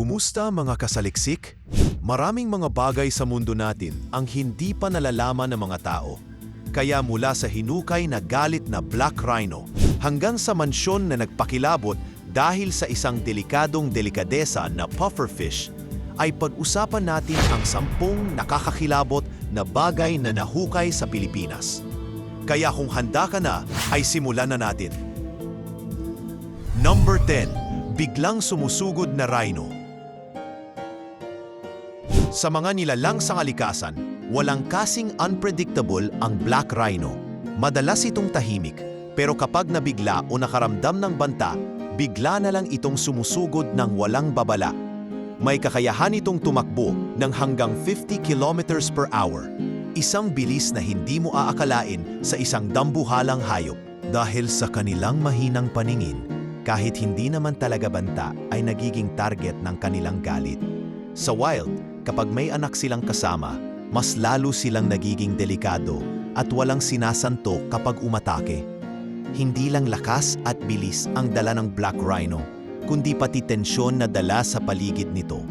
Kumusta mga kasaliksik? Maraming mga bagay sa mundo natin ang hindi pa nalalaman ng mga tao. Kaya mula sa hinukay na galit na Black Rhino hanggang sa mansyon na nagpakilabot dahil sa isang delikadong delikadesa na pufferfish, ay pag-usapan natin ang sampung nakakakilabot na bagay na nahukay sa Pilipinas. Kaya kung handa ka na, ay simulan na natin. Number 10. Biglang sumusugod na rhino. Sa mga nilalang sangalikasan, walang kasing unpredictable ang black rhino. Madalas itong tahimik, pero kapag nabigla o nakaramdam ng banta, bigla na lang itong sumusugod ng walang babala. May kakayahan itong tumakbo ng hanggang 50 kilometers per hour. Isang bilis na hindi mo aakalain sa isang dambuhalang hayop. Dahil sa kanilang mahinang paningin, kahit hindi naman talaga banta ay nagiging target ng kanilang galit. Sa wild, kapag may anak silang kasama, mas lalo silang nagiging delikado at walang sinasanto kapag umatake. Hindi lang lakas at bilis ang dala ng Black Rhino, kundi pati tensyon na dala sa paligid nito.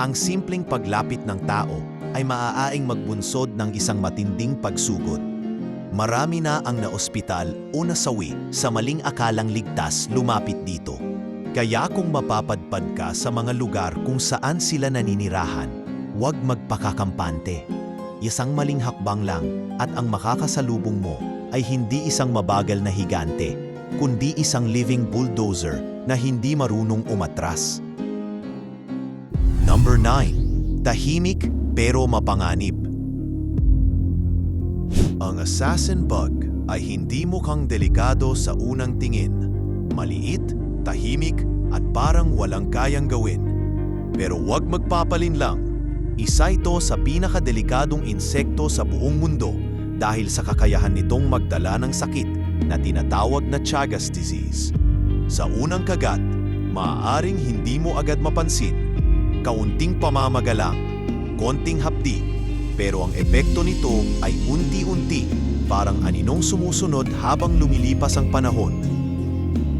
Ang simpleng paglapit ng tao ay maaaring magbunsod ng isang matinding pagsugod. Marami na ang naospital o nasawi sa maling akalang ligtas lumapit dito. Kaya kung mapapadpad ka sa mga lugar kung saan sila naninirahan, huwag magpakakampante. Isang maling hakbang lang at ang makakasalubong mo ay hindi isang mabagal na higante, kundi isang living bulldozer na hindi marunong umatras. Number 9. Tahimik pero mapanganib. Ang assassin bug ay hindi mukhang delikado sa unang tingin. Maliit, tahimik, at parang walang kayang gawin. Pero huwag magpapalin lang. Isa ito sa pinakadelikadong insekto sa buong mundo dahil sa kakayahan nitong magdala ng sakit na tinatawag na Chagas disease. Sa unang kagat, maaaring hindi mo agad mapansin. Kaunting pamamagalang, konting hapdi, pero ang epekto nito ay unti-unti, parang aninong sumusunod habang lumilipas ang panahon.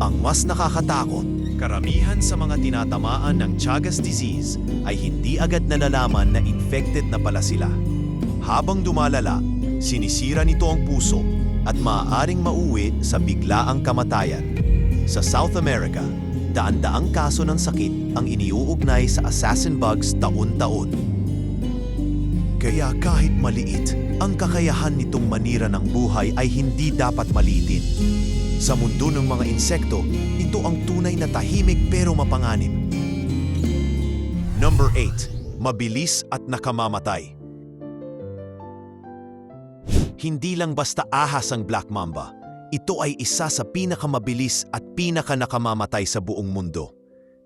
Ang mas nakakatakot, karamihan sa mga tinatamaan ng Chagas disease ay hindi agad nalalaman na infected na pala sila. Habang dumalala, sinisira nito ang puso at maaaring mauwi sa biglaang kamatayan. Sa South America, daan-daang kaso ng sakit ang iniuugnay sa assassin bugs taon-taon. Kaya kahit maliit, ang kakayahan nitong manira ng buhay ay hindi dapat maliitin. Sa mundo ng mga insekto, ito ang tunay na tahimik pero mapanganib. Number 8. Mabilis at nakamamatay. Hindi lang basta ahas ang Black Mamba. Ito ay isa sa pinakamabilis at pinakanakamamatay sa buong mundo.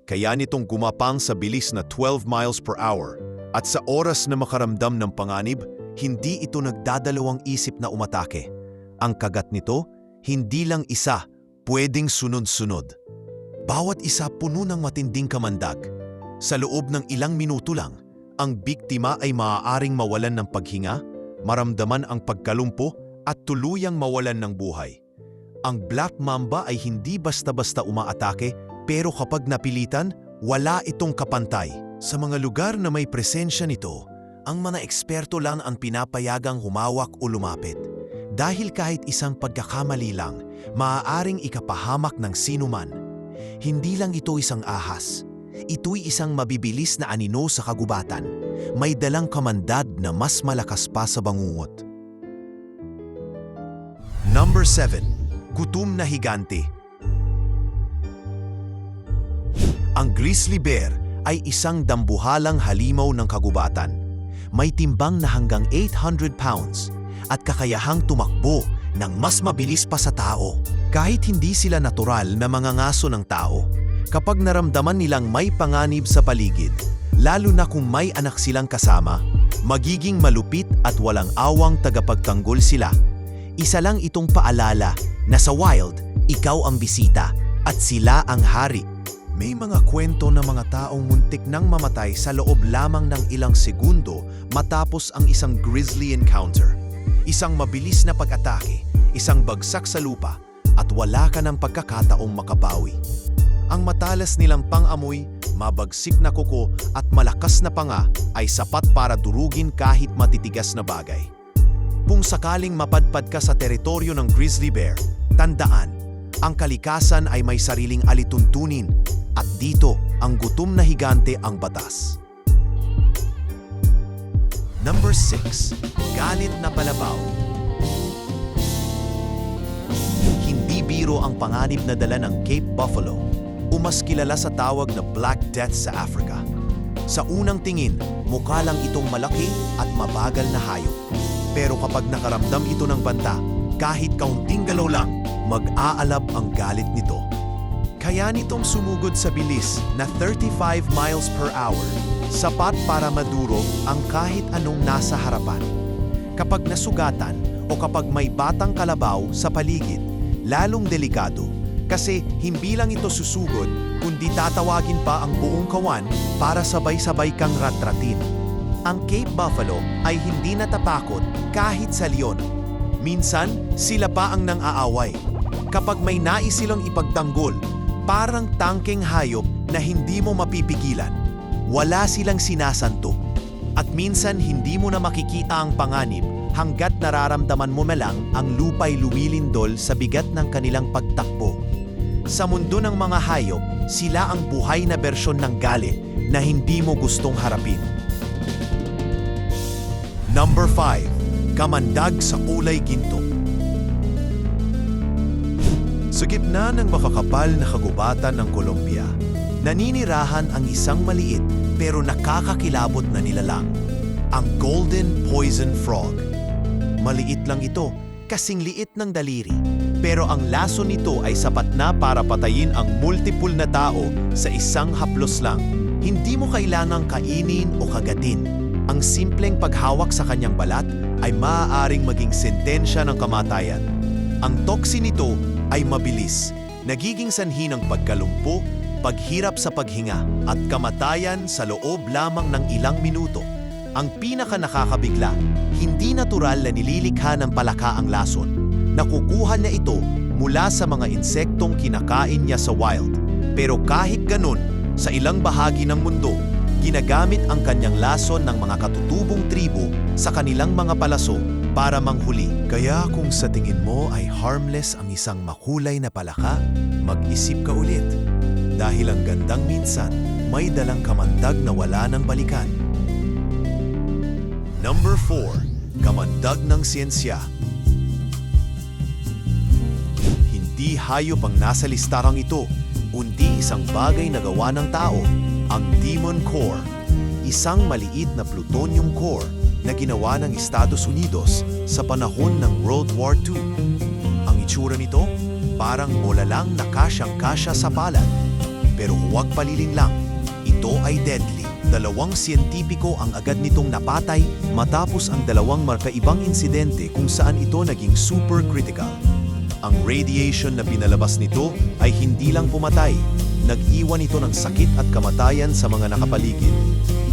Kaya nitong gumapang sa bilis na 12 miles per hour at sa oras na makaramdam ng panganib, hindi ito nagdadalawang isip na umatake. Ang kagat nito, hindi lang isa, pwedeng sunod-sunod. Bawat isa puno ng matinding kamandag. Sa loob ng ilang minuto lang, ang biktima ay maaaring mawalan ng paghinga, maramdaman ang pagkalumpo at tuluyang mawalan ng buhay. Ang Black Mamba ay hindi basta-basta umaatake pero kapag napilitan, wala itong kapantay. Sa mga lugar na may presensya nito, ang mga eksperto lang ang pinapayagang humawak o lumapit. Dahil kahit isang pagkakamali lang, maaaring ikapahamak ng sinuman. Hindi lang ito isang ahas. Ito'y isang mabibilis na anino sa kagubatan. May dalang kamandad na mas malakas pa sa bangungot. Number 7. Gutom na higante. Ang grizzly bear ay isang dambuhalang halimaw ng kagubatan. May timbang na hanggang 800 pounds at kakayahang tumakbo ng mas mabilis pa sa tao. Kahit hindi sila natural na mga ngaso ng tao, kapag naramdaman nilang may panganib sa paligid, lalo na kung may anak silang kasama, magiging malupit at walang awang tagapagtanggol sila. Isa lang itong paalala na sa wild, ikaw ang bisita at sila ang hari. May mga kwento ng mga taong muntik nang mamatay sa loob lamang ng ilang segundo matapos ang isang grizzly encounter. Isang mabilis na pag-atake, isang bagsak sa lupa, at wala ka ng pagkakataong makabawi. Ang matalas nilang pang-amoy, mabagsik na kuko at malakas na panga ay sapat para durugin kahit matitigas na bagay. Kung sakaling mapadpad ka sa teritoryo ng grizzly bear, tandaan, ang kalikasan ay may sariling alituntunin at dito ang gutom na higante ang batas. Number 6. Galit na palabaw. Hindi biro ang panganib na dala ng Cape Buffalo o mas kilala sa tawag na Black Death sa Africa. Sa unang tingin, mukha lang itong malaki at mabagal na hayop. Pero kapag nakaramdam ito ng banta, kahit kaunting galaw lang, mag-aalab ang galit nito. Kaya nitong sumugod sa bilis na 35 miles per hour, sapat para madurog ang kahit anong nasa harapan. Kapag nasugatan o kapag may batang kalabaw sa paligid, lalong delikado kasi hindi lang ito susugod kundi tatawagin pa ang buong kawan para sabay-sabay kang ratratin. Ang Cape Buffalo ay hindi natatakot kahit sa leon. Minsan, sila pa ang nang-aaway. Kapag may nais silang ipagtanggol, parang tangkeng hayop na hindi mo mapipigilan. Wala silang sinasanto. At minsan hindi mo na makikita ang panganib hanggat nararamdaman mo na lang ang lupay luwilindol sa bigat ng kanilang pagtakbo. Sa mundo ng mga hayop, sila ang buhay na bersyon ng galit na hindi mo gustong harapin. Number 5. Kamandag sa ulay ginto. Sa gitna ng makakapal na kagubatan ng Colombia, naninirahan ang isang maliit pero nakakakilabot na nilalang, ang Golden Poison Frog. Maliit lang ito, kasing liit ng daliri. Pero ang laso nito ay sapat na para patayin ang multiple na tao sa isang haplos lang. Hindi mo kailangang kainin o kagatin. Ang simpleng paghawak sa kanyang balat ay maaaring maging sentensya ng kamatayan. Ang toksi nito ay mabilis, nagiging sanhi ng pagkalumpo, paghirap sa paghinga at kamatayan sa loob lamang ng ilang minuto. Ang pinaka nakakabigla, hindi natural na nililikha ng palaka ang lason. Nakukuha niya ito mula sa mga insektong kinakain niya sa wild. Pero kahit ganun, sa ilang bahagi ng mundo, ginagamit ang kanyang lason ng mga katutubong tribo sa kanilang mga palaso para manghuli. Kaya kung sa tingin mo ay harmless ang isang makulay na palaka, mag-isip ka ulit. Dahil ang gandang minsan, may dalang kamandag na wala ng balikan. Number 4. Kamandag ng siyensya. Hindi hayop ang nasa listarang ito, kundi isang bagay na gawa ng tao, ang Demon Core. Isang maliit na plutonium core na ginawa ng Estados Unidos sa panahon ng World War II. Ang itsura nito, parang mola lang na kasyang-kasya sa palad. Pero huwag paliling lang, ito ay deadly. Dalawang siyentipiko ang agad nitong napatay matapos ang dalawang markaibang insidente kung saan ito naging super critical. Ang radiation na pinalabas nito ay hindi lang pumatay, nag-iwan ito ng sakit at kamatayan sa mga nakapaligid.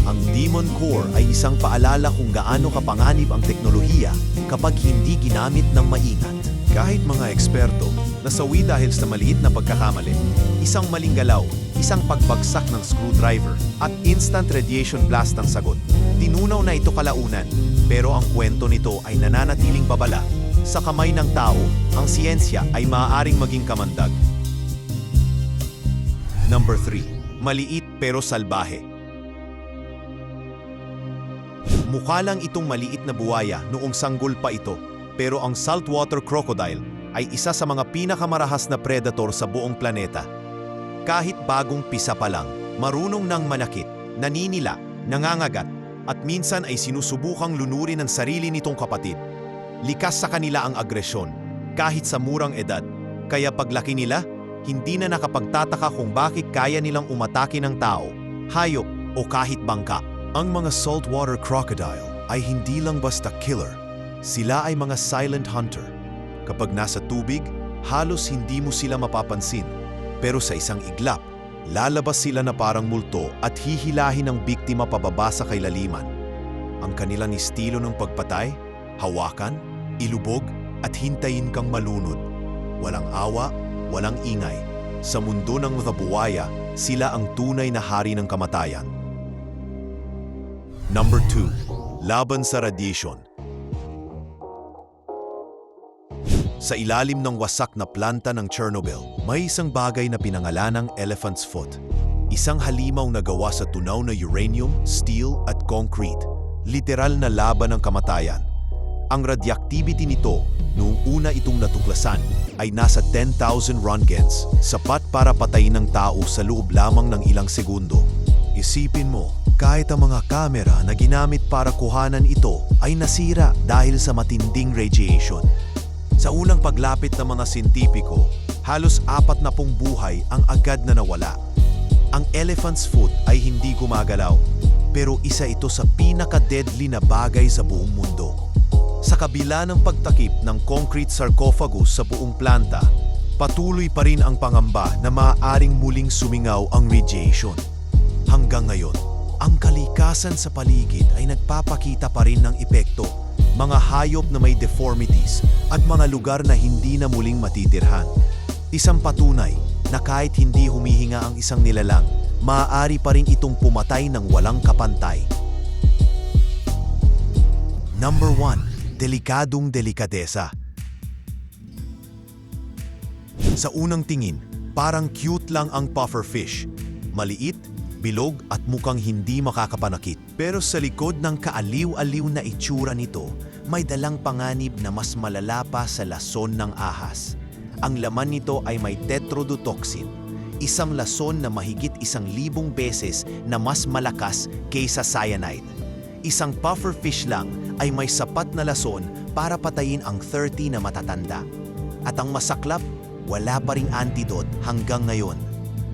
Ang Demon Core ay isang paalala kung gaano kapanganib ang teknolohiya kapag hindi ginamit ng maingat. Kahit mga eksperto, nasawi dahil sa maliit na pagkakamali, isang maling galaw, isang pagbagsak ng screwdriver, at instant radiation blast ang sagot. Tinunaw na ito kalaunan, pero ang kwento nito ay nananatiling babala. Sa kamay ng tao, ang siyensya ay maaaring maging kamandag. Number 3. Maliit pero salbahe. Mukha lang itong maliit na buwaya noong sanggol pa ito, pero ang saltwater crocodile ay isa sa mga pinakamarahas na predator sa buong planeta. Kahit bagong pisa pa lang, marunong nang manakit, naninila, nangangagat, at minsan ay sinusubukang lunurin ang sarili nitong kapatid. Likas sa kanila ang agresyon, kahit sa murang edad. Kaya paglaki nila, hindi na nakapagtataka kung bakit kaya nilang umatake ng tao, hayop o kahit bangka. Ang mga saltwater crocodile ay hindi lang basta killer. Sila ay mga silent hunter. Kapag nasa tubig, halos hindi mo sila mapapansin. Pero sa isang iglap, lalabas sila na parang multo at hihilahin ang biktima pababa sa kailaliman. Ang kanilang estilo ng pagpatay, hawakan, ilubog at hintayin kang malunod. Walang awa, walang ingay. Sa mundo ng mga buwaya, sila ang tunay na hari ng kamatayan. Number 2. Laban sa radiation. Sa ilalim ng wasak na planta ng Chernobyl, may isang bagay na pinangalanang elephant's foot. Isang halimaw na gawa sa tunaw na uranium, steel at concrete. Literal na laban ng kamatayan. Ang radioactivity nito, noong una itong natuklasan, ay nasa 10,000 rontgens, sapat para patayin ng tao sa loob lamang ng ilang segundo. Isipin mo, kahit ang mga kamera na ginamit para kuhanan ito ay nasira dahil sa matinding radiation. Sa unang paglapit ng mga sintipiko, halos apat na pong buhay ang agad na nawala. Ang elephant's foot ay hindi gumagalaw, pero isa ito sa pinaka-deadly na bagay sa buong mundo. Sa kabila ng pagtakip ng concrete sarcophagus sa buong planta, patuloy pa rin ang pangamba na maaaring muling sumingaw ang radiation. Hanggang ngayon, ang kalikasan sa paligid ay nagpapakita pa rin ng epekto, mga hayop na may deformities at mga lugar na hindi na muling matitirhan. Isang patunay na kahit hindi humihinga ang isang nilalang, maaari pa rin itong pumatay ng walang kapantay. Number 1. Delikadong delikadesa. Sa unang tingin, parang cute lang ang pufferfish. Maliit, bilog at mukhang hindi makakapanakit. Pero sa likod ng kaaliw-aliw na itsura nito, may dalang panganib na mas malala pa sa lason ng ahas. Ang laman nito ay may tetrodotoxin, isang lason na mahigit isang libong beses na mas malakas kaysa cyanide. Isang pufferfish lang ay may sapat na lason para patayin ang 30 na matatanda. At ang masaklap, wala pa ring antidote hanggang ngayon.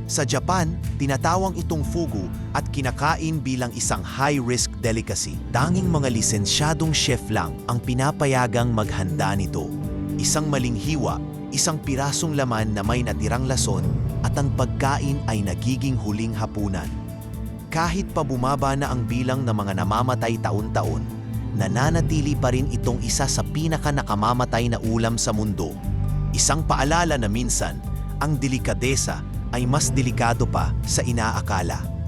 Sa Japan, tinatawang itong fugu at kinakain bilang isang high-risk delicacy. Tanging mga lisensyadong chef lang ang pinapayagang maghanda nito. Isang maling hiwa, isang pirasong laman na may natirang lason at ang pagkain ay nagiging huling hapunan. Kahit pa bumaba na ang bilang ng mga namamatay taon-taon, nananatili pa rin itong isa sa pinaka nakamamatay na ulam sa mundo. Isang paalala na minsan, ang delikadesa ay mas delikado pa sa inaakala.